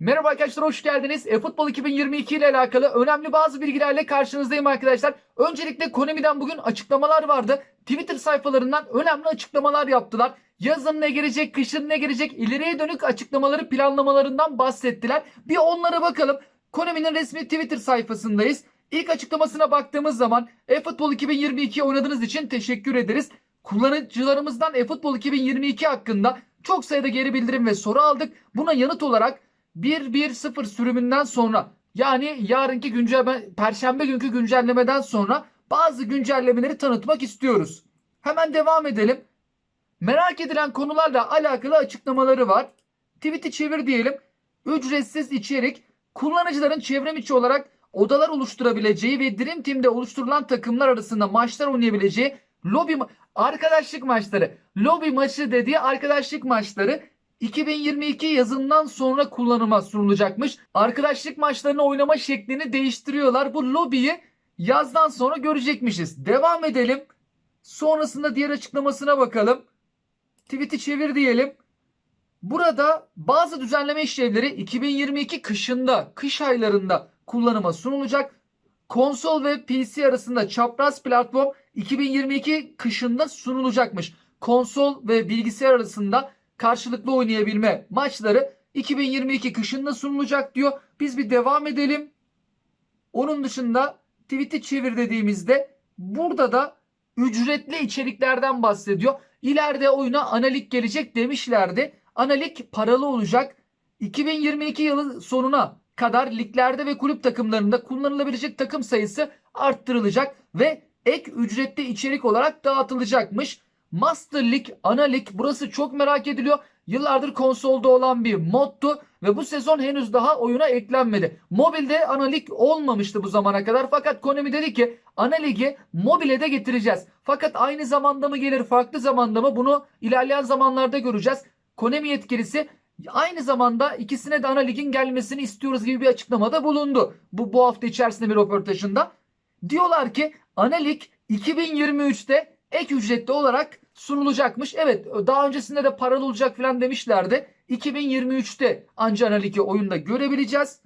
Merhaba arkadaşlar hoş geldiniz. E-Futbol 2022 ile alakalı önemli bazı bilgilerle karşınızdayım arkadaşlar. Öncelikle Konami'den bugün açıklamalar vardı. Twitter sayfalarından önemli açıklamalar yaptılar. Yazın ne gelecek, kışın ne gelecek, ileriye dönük açıklamaları, planlamalarından bahsettiler. Bir onlara bakalım. Konami'nin resmi Twitter sayfasındayız. İlk açıklamasına baktığımız zaman eFootball 2022 oynadığınız için teşekkür ederiz. Kullanıcılarımızdan eFootball 2022 hakkında çok sayıda geri bildirim ve soru aldık. Buna yanıt olarak 1.1.0 sürümünden sonra yani yarınki güncelleme, perşembe günkü güncellemeden sonra bazı güncellemeleri tanıtmak istiyoruz. Hemen devam edelim. Merak edilen konularla alakalı açıklamaları var. Tweet'i çevir diyelim. Ücretsiz içerik kullanıcıların çevrim içi olarak odalar oluşturabileceği ve Dream Team'de oluşturulan takımlar arasında maçlar oynayabileceği lobi ma- arkadaşlık maçları. Lobi maçı dediği arkadaşlık maçları 2022 yazından sonra kullanıma sunulacakmış. Arkadaşlık maçlarını oynama şeklini değiştiriyorlar. Bu lobiyi yazdan sonra görecekmişiz. Devam edelim. Sonrasında diğer açıklamasına bakalım. Tweet'i çevir diyelim. Burada bazı düzenleme işlevleri 2022 kışında, kış aylarında kullanıma sunulacak. Konsol ve PC arasında çapraz platform 2022 kışında sunulacakmış. Konsol ve bilgisayar arasında karşılıklı oynayabilme maçları 2022 kışında sunulacak diyor. Biz bir devam edelim. Onun dışında tweet'i çevir dediğimizde burada da ücretli içeriklerden bahsediyor. İleride oyuna analik gelecek demişlerdi. Analik paralı olacak. 2022 yılı sonuna kadar liglerde ve kulüp takımlarında kullanılabilecek takım sayısı arttırılacak ve ek ücretli içerik olarak dağıtılacakmış. Master League, Ana Lig burası çok merak ediliyor. Yıllardır konsolda olan bir moddu ve bu sezon henüz daha oyuna eklenmedi. Mobilde Ana Lig olmamıştı bu zamana kadar fakat Konami dedi ki Ana Lig'i mobile de getireceğiz. Fakat aynı zamanda mı gelir farklı zamanda mı bunu ilerleyen zamanlarda göreceğiz. Konami yetkilisi aynı zamanda ikisine de Ana Lig'in gelmesini istiyoruz gibi bir açıklamada bulundu. Bu, bu hafta içerisinde bir röportajında. Diyorlar ki Ana Lig 2023'te ek ücretli olarak sunulacakmış. Evet daha öncesinde de paralı olacak falan demişlerdi. 2023'te ancak Ana Lig'i oyunda görebileceğiz.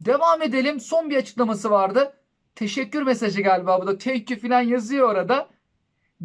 Devam edelim. Son bir açıklaması vardı. Teşekkür mesajı galiba bu da. Thank you falan yazıyor orada.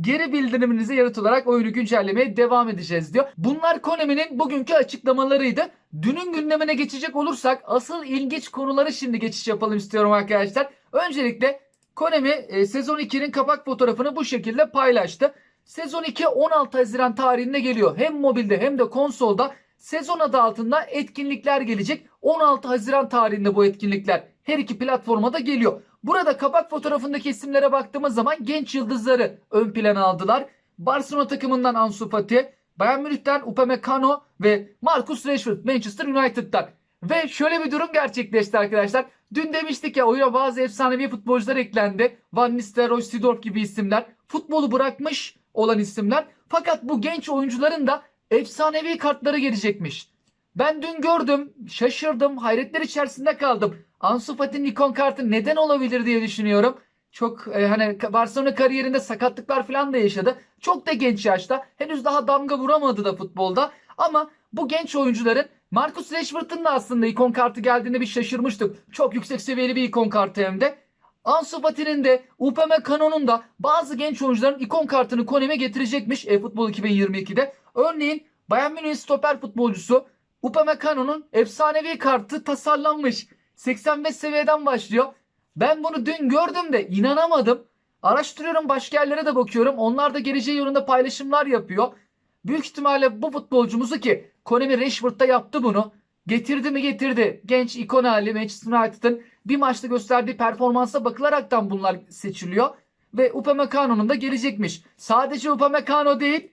Geri bildiriminize yanıt olarak oyunu güncellemeye devam edeceğiz diyor. Bunlar Konami'nin bugünkü açıklamalarıydı. Dünün gündemine geçecek olursak asıl ilginç konuları şimdi geçiş yapalım istiyorum arkadaşlar. Öncelikle Konami e, sezon 2'nin kapak fotoğrafını bu şekilde paylaştı. Sezon 2 16 Haziran tarihinde geliyor. Hem mobilde hem de konsolda sezon adı altında etkinlikler gelecek. 16 Haziran tarihinde bu etkinlikler her iki platforma da geliyor. Burada kapak fotoğrafındaki isimlere baktığımız zaman genç yıldızları ön plana aldılar. Barcelona takımından Ansu Fati, Bayern Münih'ten Upamecano ve Marcus Rashford Manchester United'dan. Ve şöyle bir durum gerçekleşti arkadaşlar. Dün demiştik ya oyuna bazı efsanevi futbolcular eklendi. Van Nistelrooy, Seedorf gibi isimler. Futbolu bırakmış olan isimler. Fakat bu genç oyuncuların da efsanevi kartları gelecekmiş. Ben dün gördüm, şaşırdım, hayretler içerisinde kaldım. Ansu Fati'nin ikon kartı neden olabilir diye düşünüyorum. Çok e, hani Barcelona kariyerinde sakatlıklar falan da yaşadı. Çok da genç yaşta. Henüz daha damga vuramadı da futbolda. Ama bu genç oyuncuların Marcus Rashford'un da aslında ikon kartı geldiğinde bir şaşırmıştık. Çok yüksek seviyeli bir ikon kartı hem de. Ansu Fati'nin de Upamecano'nun da bazı genç oyuncuların ikon kartını Konami getirecekmiş eFootball 2022'de. Örneğin Bayern Münih stoper futbolcusu Upamecano'nun efsanevi kartı tasarlanmış. 85 seviyeden başlıyor. Ben bunu dün gördüm de inanamadım. Araştırıyorum başka yerlere de bakıyorum. Onlar da geleceği yönünde paylaşımlar yapıyor. Büyük ihtimalle bu futbolcumuzu ki Konami Rashford'da yaptı bunu. Getirdi mi getirdi. Genç ikon hali Manchester United'ın bir maçta gösterdiği performansa bakılaraktan bunlar seçiliyor. Ve Upamecano'nun da gelecekmiş. Sadece Upamecano değil.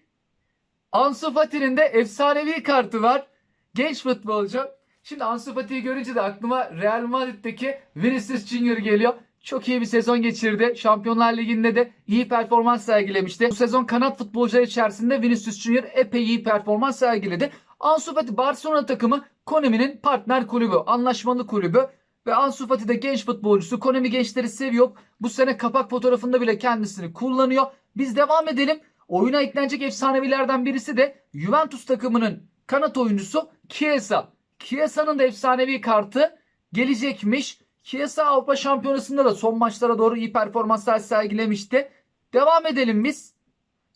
Ansu Fati'nin de efsanevi kartı var. Genç futbolcu. Şimdi Ansu Fati'yi görünce de aklıma Real Madrid'deki Vinicius Junior geliyor. Çok iyi bir sezon geçirdi. Şampiyonlar Ligi'nde de iyi performans sergilemişti. Bu sezon kanat futbolcular içerisinde Vinicius Junior epey iyi performans sergiledi. Ansu Fati Barcelona takımı Konami'nin partner kulübü, anlaşmalı kulübü ve Ansu Fati de genç futbolcusu. Konami gençleri seviyor. Bu sene kapak fotoğrafında bile kendisini kullanıyor. Biz devam edelim. Oyuna eklenecek efsanevilerden birisi de Juventus takımının kanat oyuncusu Chiesa. Chiesa'nın da efsanevi kartı gelecekmiş. Chiesa Avrupa Şampiyonası'nda da son maçlara doğru iyi performanslar sergilemişti. Devam edelim biz.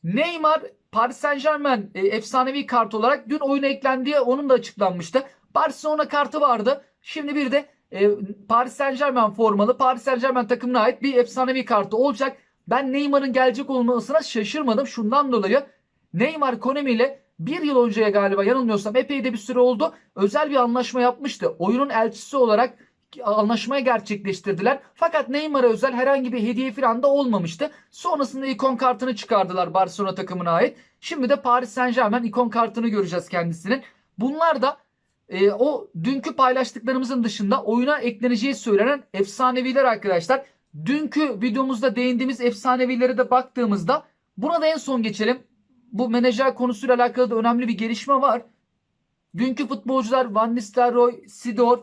Neymar Paris Saint Germain e, efsanevi kart olarak dün oyuna eklendiği onun da açıklanmıştı. Barcelona kartı vardı. Şimdi bir de e, Paris Saint Germain formalı Paris Saint Germain takımına ait bir efsanevi kartı olacak. Ben Neymar'ın gelecek olmasına şaşırmadım. Şundan dolayı Neymar Konami ile bir yıl önceye galiba yanılmıyorsam epey de bir süre oldu. Özel bir anlaşma yapmıştı. Oyunun elçisi olarak anlaşmayı gerçekleştirdiler. Fakat Neymar'a özel herhangi bir hediye falan da olmamıştı. Sonrasında ikon kartını çıkardılar Barcelona takımına ait. Şimdi de Paris Saint Germain ikon kartını göreceğiz kendisinin. Bunlar da e, o dünkü paylaştıklarımızın dışında oyuna ekleneceği söylenen efsaneviler arkadaşlar. Dünkü videomuzda değindiğimiz efsanevilere de baktığımızda buna da en son geçelim. Bu menajer konusuyla alakalı da önemli bir gelişme var. Dünkü futbolcular Van Nistelrooy, Sidorf,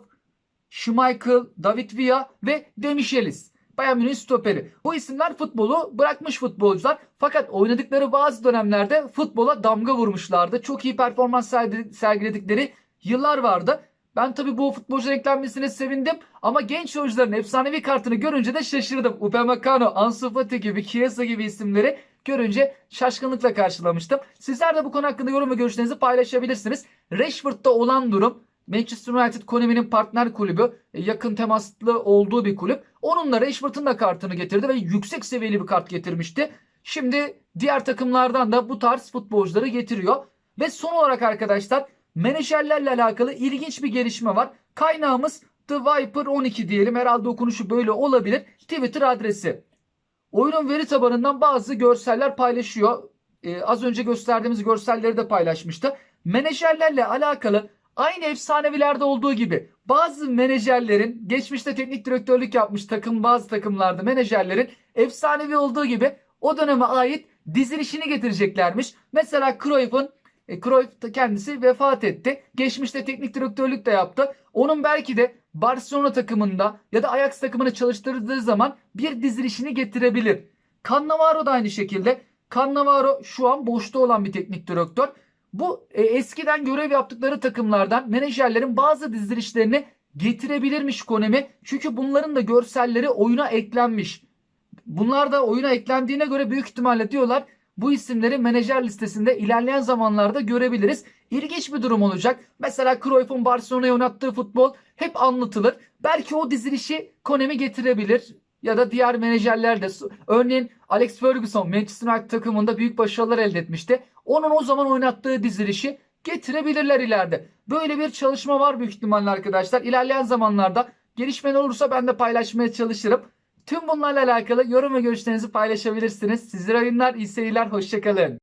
Schmeichel, David Villa ve Demichelis. Bayern Münih stoperi. Bu isimler futbolu bırakmış futbolcular. Fakat oynadıkları bazı dönemlerde futbola damga vurmuşlardı. Çok iyi performans sergi- sergiledikleri yıllar vardı. Ben tabii bu futbolcu eklenmesine sevindim ama genç oyuncuların efsanevi kartını görünce de şaşırdım. Upamecano, Ansu Fati gibi, Chiesa gibi isimleri görünce şaşkınlıkla karşılamıştım. Sizler de bu konu hakkında yorum ve görüşlerinizi paylaşabilirsiniz. Rashford'da olan durum Manchester United Konami'nin partner kulübü. e, Yakın temaslı olduğu bir kulüp. Onunla Rashford'un da kartını getirdi ve yüksek seviyeli bir kart getirmişti. Şimdi diğer takımlardan da bu tarz futbolcuları getiriyor. Ve son olarak arkadaşlar menajerlerle alakalı ilginç bir gelişme var. Kaynağımız The Viper 12 diyelim. Herhalde okunuşu böyle olabilir. Twitter adresi. Oyunun veri tabanından bazı görseller paylaşıyor. Ee, az önce gösterdiğimiz görselleri de paylaşmıştı. Menajerlerle alakalı aynı efsanevilerde olduğu gibi bazı menajerlerin geçmişte teknik direktörlük yapmış takım bazı takımlarda menajerlerin efsanevi olduğu gibi o döneme ait dizilişini getireceklermiş. Mesela Cruyff'un e, Cruyff kendisi vefat etti. Geçmişte teknik direktörlük de yaptı. Onun belki de Barcelona takımında ya da Ajax takımını çalıştırdığı zaman bir dizilişini getirebilir. Cannavaro da aynı şekilde. Cannavaro şu an boşta olan bir teknik direktör. Bu e, eskiden görev yaptıkları takımlardan menajerlerin bazı dizilişlerini getirebilirmiş Konemi. Çünkü bunların da görselleri oyuna eklenmiş. Bunlar da oyuna eklendiğine göre büyük ihtimalle diyorlar bu isimleri menajer listesinde ilerleyen zamanlarda görebiliriz. İlginç bir durum olacak. Mesela Cruyff'un Barcelona'ya oynattığı futbol hep anlatılır. Belki o dizilişi Konemi getirebilir ya da diğer menajerler de. Örneğin Alex Ferguson Manchester United takımında büyük başarılar elde etmişti. Onun o zaman oynattığı dizilişi getirebilirler ileride. Böyle bir çalışma var büyük ihtimalle arkadaşlar. İlerleyen zamanlarda gelişmeler olursa ben de paylaşmaya çalışırım. Tüm bunlarla alakalı yorum ve görüşlerinizi paylaşabilirsiniz. Sizlere oyunlar, iyi seyirler, hoşçakalın.